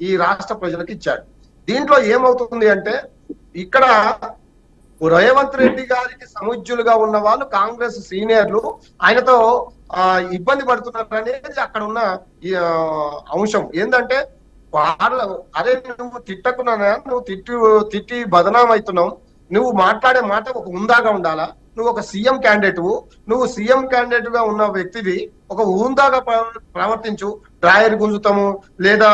ఈ రాష్ట్ర ప్రజలకు ఇచ్చాడు దీంట్లో ఏమవుతుంది అంటే ఇక్కడ రేవంత్ రెడ్డి గారికి సముజ్యులుగా ఉన్న వాళ్ళు కాంగ్రెస్ సీనియర్లు ఆయనతో ఆ, ఇబ్బంది పడుతున్నారు అనేది అక్కడ ఉన్న అంశం. ఏంటంటే వాళ్ళ అరే నువ్వు తిట్టకున్నా నువ్వు తిట్టి తిట్టి బదనాం అవుతున్నావు. నువ్వు మాట్లాడే మాట ఒక ఉందాగా ఉండాలా? నువ్వు ఒక సీఎం క్యాండిడేట్ నువ్వు సీఎం క్యాండిడేట్గా ఉన్న వ్యక్తివి ఒక హుందాగా ప్రవర్తించు. డ్రాయర్ గుంజుతాము లేదా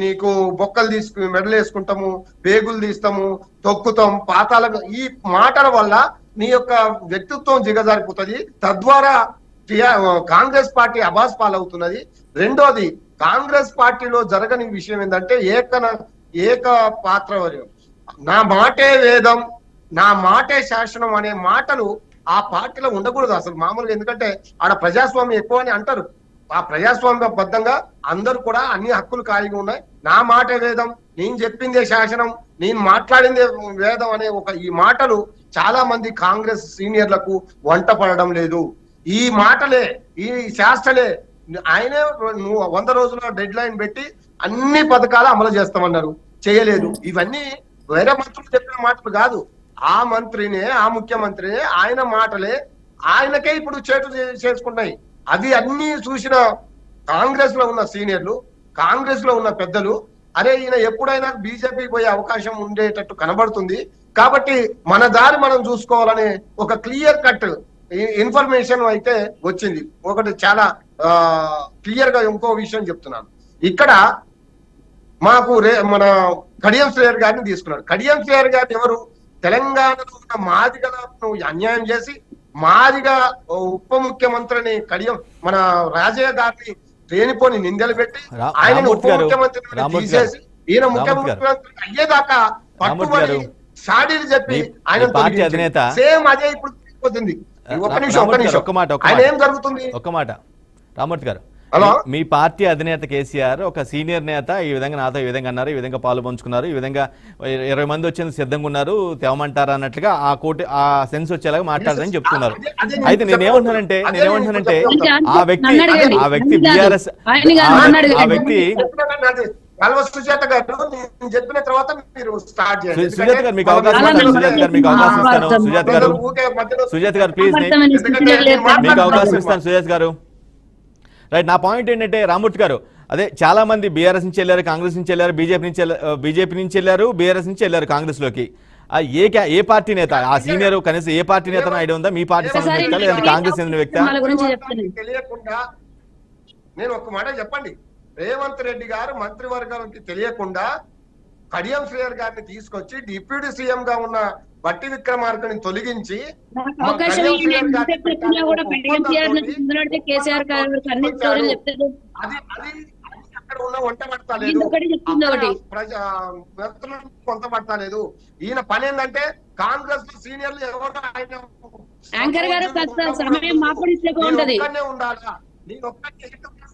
నీకు బొక్కలు తీసుకు మెడలు వేసుకుంటాము పేగులు తీస్తాము తొక్కుతాం పాతాల ఈ మాటల వల్ల నీ యొక్క వ్యక్తిత్వం దిగజారిపోతుంది. తద్వారా కాంగ్రెస్ పార్టీ అబాస్ పాలవుతున్నది. రెండోది కాంగ్రెస్ పార్టీలో జరగని విషయం ఏంటంటే ఏకన ఏక పాత్ర నా మాటే వేదం నా మాటే శాసనం అనే మాటలు ఆ పార్టీలో ఉండకూడదు అసలు మామూలుగా. ఎందుకంటే ఆడ ప్రజాస్వామ్యం ఎక్కువ అని అంటారు. ఆ ప్రజాస్వామ్య బద్ధంగా అందరూ కూడా అన్ని హక్కులు ఖాళీగా ఉన్నాయి. నా మాట వేదం నేను చెప్పిందే శాసనం నేను మాట్లాడిందే వేదం అనే ఒక ఈ మాటలు చాలా మంది కాంగ్రెస్ సీనియర్లకు వంట పడడం లేదు. ఈ మాటలే ఈ శాస్త్రలే ఆయనే నువ్వు వంద రోజుల డెడ్ లైన్ పెట్టి అన్ని పథకాలు అమలు చేస్తామన్నారు. చేయలేదు. ఇవన్నీ వేరే మంత్రులు చెప్పిన మాటలు కాదు. ఆ మంత్రినే ఆ ముఖ్యమంత్రినే ఆయన మాటలే ఆయనకే ఇప్పుడు చేటు చే- చేసుకున్నాయి. అది అన్ని చూసిన కాంగ్రెస్లో ఉన్న సీనియర్లు కాంగ్రెస్లో ఉన్న పెద్దలు అరే ఈయన ఎప్పుడైనా బీజేపీ పోయే అవకాశం ఉండేటట్టు కనబడుతుంది. కాబట్టి మన దారి మనం చూసుకోవాలనే ఒక క్లియర్ కట్ ఇన్ఫర్మేషన్ అయితే వచ్చింది. ఒకటి చాలా క్లియర్గా ఇంకో విషయం చెప్తున్నాను. ఇక్కడ మాకు రే మన కడియం శ్రేయర్ గారిని తీసుకున్నాడు. కడియం శ్రేయర్ గారిని ఎవరు? తెలంగాణలో ఉన్న మాదిగలను అన్యాయం చేసి మాదిగా ఉప ముఖ్యమంత్రిని కడియం మన రాజయ్య గారిని లేనిపోని నిందలు పెట్టి ఆయన ఉప ముఖ్యమంత్రిని తీసేసి ఈయన. ముఖ్యమంత్రి అయ్యేదాకా పట్టుబడి షాడీలు చెప్పి ఆయన అధినేత సేమ్ అదే ఇప్పుడు పోతుంది ఒక్క రా- నిమిషం గారు, నిమిషం. ఒక్క మాట, ఆయన. ఏం జరుగుతుంది? ఒక్క మాట. రామూర్తి గారు. హలో? మీ- పార్టీ అధినేత కేసీఆర్ ఒక సీనియర్ నేత ఈ విధంగా నాతో ఈ విధంగా అన్నారు ఈ విధంగా పాలు పంచుకున్నారు ఈ విధంగా ఇరవై మంది వచ్చేందుకు సిద్ధంగా ఉన్నారు తేవమంటారా అన్నట్లుగా ఆ కోటి ఆ సెన్స్ వచ్చేలాగా మాట్లాడారని చెప్తున్నారు అయితే నేను ఏమంటున్నానంటే అదే నేను నేను ఏమంటున్నానంటే చెప్తున్నా. ఆ వ్యక్తి. ఆ వ్యక్తి. బీఆర్ఎస్ ఆ-. వ్యక్తి సుజాత గారు నేను చెప్పిన తర్వాత మీరు స్టార్ట్ చేయండి సు- సుజాత గారు మీకు అవకాశం ఇస్తాను. సుజాత గారు మీకు అవకాశం ఇస్తాను. సుజాత గారు సుజాత గారు ప్లీజ్. మీకు అవకాశం ఇస్తాను సుజాత్ గారు రైట్ నా పాయింట్ ఏంటంటే రామూర్తి గారు అదే చాలా మంది బీఆర్ఎస్ నుంచి వెళ్ళారు కాంగ్రెస్ నుంచి వెళ్ళారు బీజేపీ నుంచి బీజేపీ నుంచి వెళ్ళారు బీఆర్ఎస్ నుంచి వెళ్ళారు కాంగ్రెస్లోకి ఆ ఏ క్యా- ఏ పార్టీ నేత ఆ సీనియర్ కనీసం ఏ పార్టీ నేత ఐడియా ఉందా? మీ పార్టీ సంబంధించిన ఒకసారి వ్యక్తా లేదంటే కాంగ్రెస్ చెందిన వ్యక్త. తెలియకుండా నేను ఒక మాట చెప్పండి. రేవంత్ రెడ్డి గారు మంత్రివర్గానికి తెలియకుండా కడియం శ్రేయర్ గారిని తీసుకొచ్చి డిప్యూటీ సీఎం గా ఉన్న బట్టి విక్రమార్కని తొలగించి అది అది అక్కడ ఉన్న వంట పడతలేదు. ఇది ఒకటి చెప్తుంది ఒకటి. ప్రజా వ్యక్తులను కొంత పడతలేదు. ఈయన పని ఏంటంటే కాంగ్రెస్ సీనియర్లు ఎవరు ఆయన యాంకర్ గారు సమయం ఉండాలా? నేను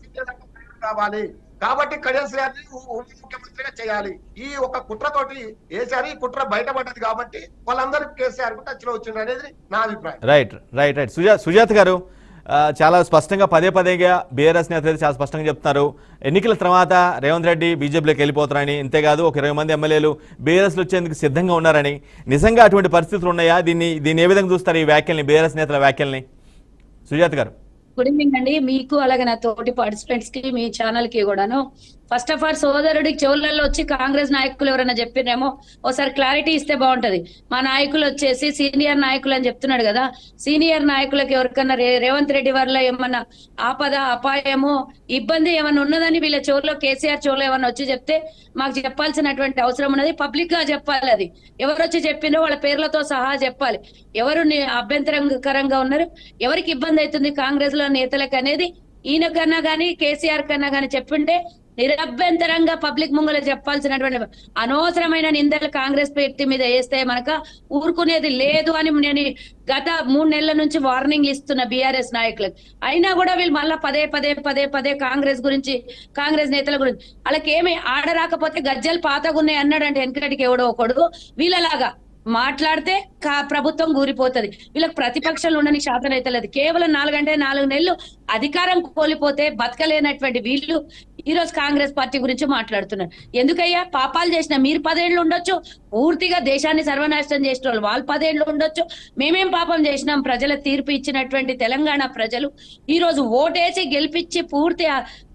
సీనియర్ ప్రయాణం కావాలి కాబట్టి కళ్యాణ్ గారిని ఉప ముఖ్యమంత్రిగా చేయాలి. ఈ ఒక కుట్రతోటి వేసారు ఈ కుట్ర బయటపడ్డది కాబట్టి వాళ్ళందరూ కేసీఆర్ టచ్లో వచ్చిండ్రు అనేది నా అభిప్రాయం. Right right right Suja Sujatha గారు చాలా స్పష్టంగా పదే పదేగా బీఆర్ఎస్ నేత అయితే చాలా స్పష్టంగా చెప్తున్నారు. ఎన్నికల తర్వాత రేవంత్ రెడ్డి బీజేపీలోకి వెళ్ళిపోతారని ఇంతేకాదు ఒక ఇరవై మంది ఎమ్మెల్యేలు బీఆర్ఎస్లో వచ్చేందుకు సిద్ధంగా ఉన్నారని. నిజంగా అటువంటి పరిస్థితులు ఉన్నాయా? దీన్ని దీన్ని ఏ విధంగా చూస్తారు ఈ వ్యాఖ్యల్ని బీఆర్ఎస్ నేతల వ్యాఖ్యల్ని? సుజాత గారు. గుడ్ ఈవినింగ్ అండి. మీకు అలాగే నా తోటి పార్టిసిపెంట్స్కి మీ ఛానల్కి కూడాను. ఫస్ట్ ఆఫ్ ఆల్ సోదరుడికి చెవులలో వచ్చి కాంగ్రెస్ నాయకులు ఎవరైనా చెప్పినేమో ఒకసారి క్లారిటీ ఇస్తే బాగుంటది. మా నాయకులు వచ్చేసి సీనియర్ నాయకులు అని చెప్తున్నాడు కదా. సీనియర్ నాయకులకు ఎవరికన్నా రేవంత్ రెడ్డి వారిలో ఏమన్నా ఆపద అపాయము ఇబ్బంది ఏమన్నా ఉన్నదని వీళ్ళ చెవుల్లో కేసీఆర్ చెవులో ఏమన్నా వచ్చి చెప్తే మాకు చెప్పాల్సినటువంటి అవసరం ఉన్నది. పబ్లిక్గా చెప్పాలి అది. ఎవరు వచ్చి చెప్పినో వాళ్ళ పేర్లతో సహా చెప్పాలి. ఎవరు అభ్యంతరకరంగా ఉన్నారు? ఎవరికి ఇబ్బంది అవుతుంది? కాంగ్రెస్లో నేతలకు అనేది ఈయన కన్నా కానీ కేసీఆర్ కన్నా కానీ చెప్పింటే నిరభ్యంతరంగా పబ్లిక్ ముంగల చెప్పాల్సినటువంటి అనవసరమైన నిందలు కాంగ్రెస్ పార్టీ మీద వేస్తే మనక ఊరుకునేది లేదు అని నేను గత మూడు నెలల నుంచి వార్నింగ్ ఇస్తున్న బీఆర్ఎస్ నాయకులకు. అయినా కూడా వీళ్ళు మళ్ళా పదే పదే పదే పదే కాంగ్రెస్ గురించి కాంగ్రెస్ నేతల గురించి వాళ్ళకి ఏమి ఆడరాకపోతే గజ్జలు పాతగున్నాయి అన్నాడంటే వెనకటికి ఎవడో ఒకడు. వీళ్ళలాగా మాట్లాడితే కా- ప్రభుత్వం కూలిపోతది వీళ్ళకి ప్రతిపక్షాలు ఉండని శాతం అయితే లేదు కేవలం నాలుగంటే నాలుగు నెలలు అధికారం కోల్పోతే బతకలేనటువంటి వీళ్ళు ఈ రోజు కాంగ్రెస్ పార్టీ గురించి మాట్లాడుతున్నారు. ఎందుకయ్యా? పాపాలు చేసిన మీరు పదేళ్ళు ఉండొచ్చు. పూర్తిగా దేశాన్ని సర్వనాశనం చేసిన వాళ్ళు వాళ్ళు పదేళ్ళు ఉండొచ్చు. మేమేం పాపం చేసినాం? ప్రజల తీర్పు ఇచ్చినటువంటి తెలంగాణ ప్రజలు ఈ రోజు ఓటేసి గెలిపించి పూర్తి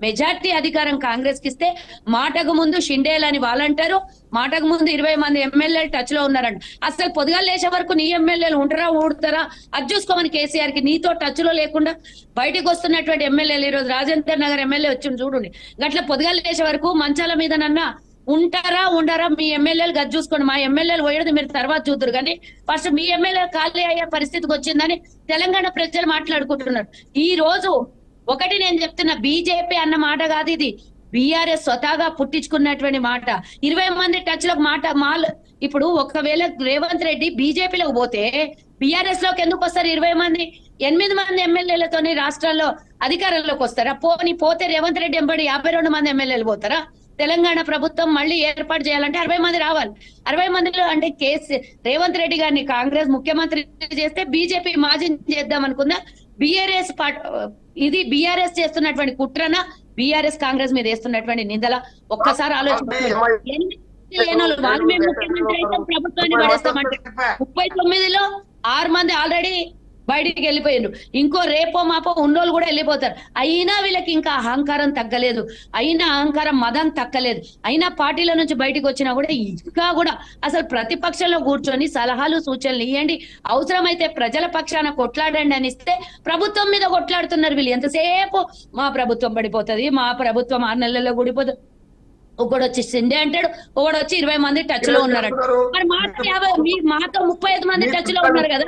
మెజార్టీ అధికారం కాంగ్రెస్కి ఇస్తే మాటకు ముందు షిండేలని వాళ్ళంటారు మాటకు ముందు ఇరవై మంది ఎమ్మెల్యేలు టచ్లో ఉన్నారంట. అసలు పొద్దుగాలు లేచే వరకు నీ ఎమ్మెల్యేలు ఉంటారా ఊడతారా? అది చూసుకోమని కేసీఆర్కి నీతో టచ్లో లేకుండా బయటకు వస్తున్నటువంటి ఎమ్మెల్యేలు ఈ రోజు రాజేందర్ నగర్ ఎమ్మెల్యే వచ్చి చూడండి. గట్ల పొద్దుగాలు లేచే వరకు మంచాల మీదనన్నా ఉంటారా ఉండరా? మీ ఎమ్మెల్యేలు గది చూసుకోండి. మా ఎమ్మెల్యేలు పోయేది మీరు తర్వాత చూద్దరు కానీ ఫస్ట్ మీ ఎమ్మెల్యే ఖాళీ అయ్యే పరిస్థితికి వచ్చిందని తెలంగాణ ప్రజలు మాట్లాడుకుంటున్నారు. ఈ రోజు ఒకటి నేను చెప్తున్నా బీజేపీ అన్న మాట కాదు ఇది. బీఆర్ఎస్ స్వతహాగా పుట్టించుకున్నటువంటి మాట. ఇరవై మంది టచ్లో మాట మాల్ ఇప్పుడు ఒకవేళ రేవంత్ రెడ్డి బీజేపీలోకి పోతే బీఆర్ఎస్లోకి ఎందుకు వస్తారు ఇరవై మంది? ఎనిమిది మంది ఎమ్మెల్యేలతోని రాష్ట్రాల్లో అధికారంలోకి వస్తారా? పోని పోతే రేవంత్ రెడ్డి ఎంబడి యాభై రెండు మంది ఎమ్మెల్యేలు పోతారా? తెలంగాణ ప్రభుత్వం మళ్ళీ ఏర్పాటు చేయాలంటే అరవై మంది రావాలి. అరవై మందిలో అంటే కేసీ రేవంత్ రెడ్డి గారిని కాంగ్రెస్ ముఖ్యమంత్రి చేస్తే బీజేపీ మాజీ చేద్దాం అనుకుందా బీఆర్ఎస్ ఇది బీఆర్ఎస్ చేస్తున్నటువంటి కుట్రన? బీఆర్ఎస్ కాంగ్రెస్ మీద వేస్తున్నటువంటి నిందల? ఒక్కసారి ఆలోచించండి ముఖ్యమంత్రి అయితే ప్రభుత్వాన్ని పడేస్తామంటే ముప్పై తొమ్మిదిలో ఆరు మంది ఆల్రెడీ బయటికి వెళ్ళిపోయారు ఇంకో రేపో మాపో ఉన్నోళ్ళు కూడా వెళ్ళిపోతారు. అయినా వీళ్ళకి ఇంకా అహంకారం తగ్గలేదు. అయినా అహంకారం మదం తగ్గలేదు అయినా పార్టీల నుంచి బయటకు వచ్చినా కూడా ఇంకా కూడా అసలు ప్రతిపక్షంలో కూర్చొని సలహాలు సూచనలు ఇవ్వండి అవసరమైతే ప్రజల పక్షాన కొట్లాడండి అని ఇస్తే ప్రభుత్వం మీద కొట్లాడుతున్నారు వీళ్ళు. ఎంతసేపు మా ప్రభుత్వం పడిపోతది? మా ప్రభుత్వం ఆరు నెలల్లో కూడిపోతుంది ఒకడు వచ్చి సిండే అంటాడు ఒకడు వచ్చి ఇరవై మంది టచ్లో ఉన్నారంట మరి మాతో యాభై మీ మాతో ముప్పై ఐదు మంది టచ్లో ఉన్నారు కదా.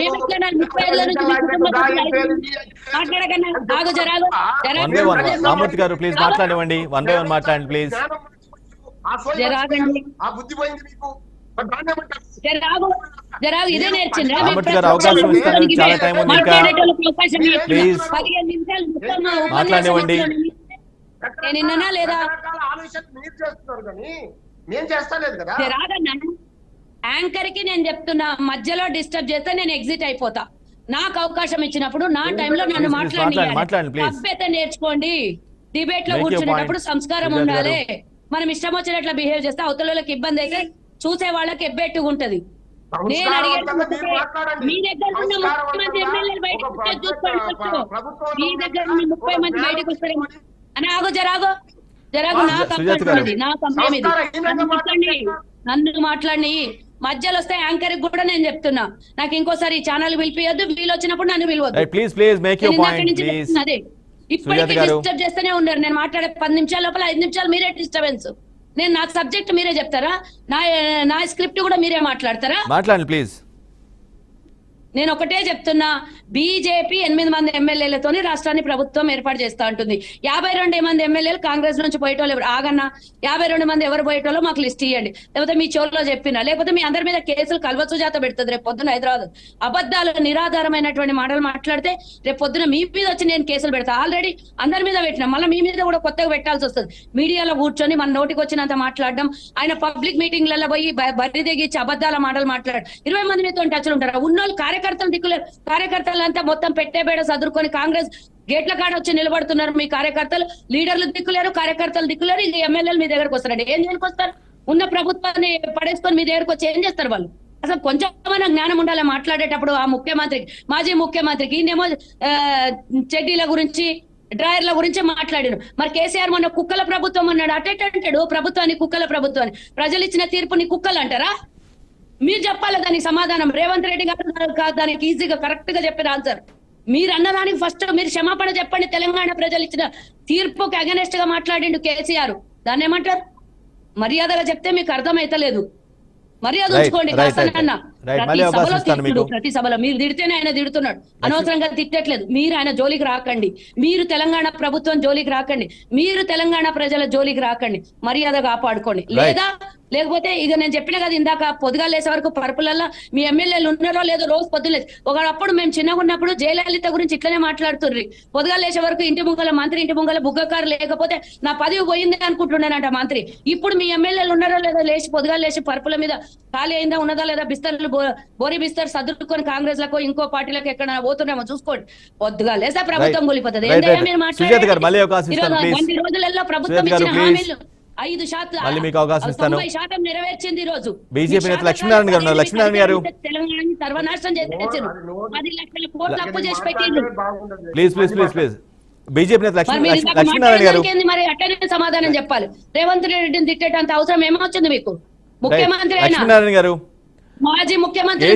మేము ఎట్లా ముప్పై నుంచి ఐదు మంది. మాట్లాడకన్నా ఆగు జరాలు. రామూర్తి గారు ప్లీజ్ మాట్లాడనివ్వండి. వన్ బై వన్ మాట్లాడండి ప్లీజ్ జరాగండి. జరాగు జరాగు ఇదే నేర్చిండ్రా అవకాశం. ప్లీజ్. పదిహేను నిమిషాలు. ఇస్తున్నాను. నేను విన్నానా లేదా? మీరు చేస్తున్నారు కానీ నేను కదా. రాదన్నా యాంకర్కి నేను చెప్తున్నా మధ్యలో డిస్టర్బ్ చేస్తే నేను ఎగ్జిట్ అయిపోతా. నాకు అవకాశం ఇచ్చినప్పుడు నా టైంలో నన్ను మాట్లాడి. సభ్యత నేర్చుకోండి. డిబేట్లో కూర్చునేటప్పుడు. సంస్కారం ఉండాలి. మనం ఇష్టం వచ్చినట్లు బిహేవ్ చేస్తే అవతల వాళ్ళకి ఇబ్బంది అయితే చూసే వాళ్ళకి ఎబ్బెట్టుగా ఉంటది. నేను అడిగేది. మీ దగ్గర ఉన్న ముప్పై మంది ఎమ్మెల్యేలు బయటకు. మీ దగ్గర ఉన్న ముప్పై మంది బయటకు వస్తారేమో. అని ఆగు జరాగు. జరాగు నా. తప్పండి నా నన్ను మాట్లాడి మధ్యలో వస్తే యాంకర్ కూడా నేను చెప్తున్నా. నాకు ఇంకోసారి ఛానల్ పిలిపియొద్దు వీళ్ళు వచ్చినప్పుడు నన్ను పిలవద్దు. ప్లీజ్ ప్లీజ్ మేక్ పాయింట్ అదే. ఇప్పటికీ. డిస్టర్బ్ చేస్తూనే ఉన్నారు. నేను మాట్లాడే పది నిమిషాల లోపల ఐదు నిమిషాలు మీరే డిస్టర్బెన్స్ నేను నా సబ్జెక్ట్ మీరే చెప్తారా? నా నా స్క్రిప్ట్ కూడా మీరే మాట్లాడతారా? మాట్లాడండి ప్లీజ్ నేను ఒకటే చెప్తున్నా బీజేపీ ఎనిమిది మంది ఎమ్మెల్యేలతోని రాష్ట్రాన్ని ప్రభుత్వం ఏర్పాటు చేస్తా ఉంటుంది. యాభై రెండు మంది ఎమ్మెల్యేలు కాంగ్రెస్ నుంచి పోయేటోళ్ళు ఎవరు? ఆగన్నా. యాభై రెండు మంది ఎవరు పోయేటోళ్ళు మాకు లిస్ట్ ఇవ్వండి లేకపోతే మీ చోరులో చెప్పినా. లేకపోతే మీ అందరి మీద కేసులు కల్వసు జాత పెడుతుంది రేపు పొద్దున హైదరాబాద్. అబద్ధాలు నిరాధారమైనటువంటి మాటలు మాట్లాడితే రేపు పొద్దున మీ మీద వచ్చి నేను కేసులు పెడతా. ఆల్రెడీ అందరి మీద పెట్టినా. మళ్ళీ మీ మీద కూడా కొత్తగా పెట్టాల్సి వస్తుంది. మీడియాలో కూర్చొని మన నోటికి వచ్చినంత మాట్లాడడం ఆయన పబ్లిక్ మీటింగ్లలో పోయి బరి తెగించి అబద్ధాల మాటలు మాట్లాడు. ఇరవై మంది మీతో టచ్లు ఉంటారు? ఉన్నోళ్ళు కార్యకర్తలు దిక్కులేరు కార్యకర్తలంతా మొత్తం పెట్టేబేడ చదువుకొని కాంగ్రెస్ గేట్ల కాడ వచ్చి నిలబడుతున్నారు. మీ కార్యకర్తలు లీడర్లు దిక్కులేరు కార్యకర్తలు దిక్కులేరు ఇంక ఎమ్మెల్యేలు మీ దగ్గరకు వస్తారండి ఏం చేయడానికి వస్తారు ఉన్న ప్రభుత్వాన్ని పడేసుకొని మీ దగ్గరకు వచ్చి ఏం చేస్తారు వాళ్ళు? అసలు కొంచెమైనా జ్ఞానం ఉండాలి మాట్లాడేటప్పుడు ఆ ముఖ్యమంత్రికి మాజీ ముఖ్యమంత్రికి ఈయనేమో చెడ్డీల గురించి డ్రాయర్ల గురించి మాట్లాడారు. మరి కేసీఆర్ మొన్న కుక్కల ప్రభుత్వం అన్నాడు. అటెట్ అంటాడు. ప్రభుత్వాన్ని కుక్కల ప్రభుత్వాన్ని. ప్రజలు ఇచ్చిన తీర్పుని కుక్కలు అంటారా? మీరు చెప్పాలి దానికి సమాధానం. రేవంత్ రెడ్డి గారు దానికి ఈజీగా కరెక్ట్గా చెప్పిన ఆన్సర్ మీరు అన్నదానికి ఫస్ట్ మీరు క్షమాపణ చెప్పండి తెలంగాణ ప్రజలు ఇచ్చిన తీర్పుకి అగనెస్ట్గా మాట్లాడిండు కేసీఆర్. దాన్ని ఏమంటారు? మర్యాదగా చెప్తే మీకు అర్థమైతలేదు. మర్యాద ఉంచుకోండి. ప్రతి సభలో మీరు తిడితేనే ఆయన తిడుతున్నాడు. అనవసరంగా తిట్టట్లేదు. మీరు ఆయన జోలికి రాకండి. మీరు తెలంగాణ ప్రభుత్వం జోలికి రాకండి. మీరు తెలంగాణ ప్రజల జోలికి రాకండి. మర్యాద కాపాడుకోండి. లేదా లేకపోతే ఇక నేను చెప్పిన కదా ఇందాక పొద్దుగా లేసే వరకు పరుపులల్లో మీ ఎమ్మెల్యేలు ఉన్నారో లేదో రోజు పొద్దులే ఒకప్పుడు మేము చిన్నగా ఉన్నప్పుడు జయలలిత గురించి ఇట్లనే మాట్లాడుతుర్రి పొద్దుగా లేచే వరకు ఇంటి ముంగల మంత్రి ఇంటి ముంగల బుగ్గకారు లేకపోతే నా పదవి పోయింది అనుకుంటున్నానంట మంత్రి ఇప్పుడు మీ ఎమ్మెల్యేలు ఉన్నారో లేదో లేచి పొద్దుగా లేచి పరుపుల మీద ఖాళీ అయిందా ఉన్నదా లేదా బిస్తర్లు బోరి బిస్తర్ సదురుకొని కాంగ్రెస్లకు ఇంకో పార్టీలకు ఎక్కడ పోతున్నామో చూసుకోండి పొద్దుగా లేదా ప్రభుత్వం. కూలిపోతుంది right. మీరు. వంద రోజులలో ప్రభుత్వం ఇచ్చిన. హామీలు ఐదు శాతం మళ్ళీ మీకు అవకాశం ఇస్తాను. శాతం నెరవేర్చింది ఈ రోజు. బీజేపీ నేత లక్ష్మీనారాయణ గారు ఉన్నారు. లక్ష్మీనారాయణ గారు. తెలంగాణని సర్వనాశనం చేసి పది లక్షల కోట్లు అప్పు చేసి బాగుండదు. Please please please please. BJP నేత లక్ష్మీనారాయణ గారు. మరి? అట్టనే సమాధానం చెప్పాలి. రేవంత్ రెడ్డిని తిట్టేటంత అవసరం ఏమొచ్చింది మీకు? ముఖ్యమంత్రి అయినా. లక్ష్మీనారాయణ గారు. మాజీ ముఖ్యమంత్రి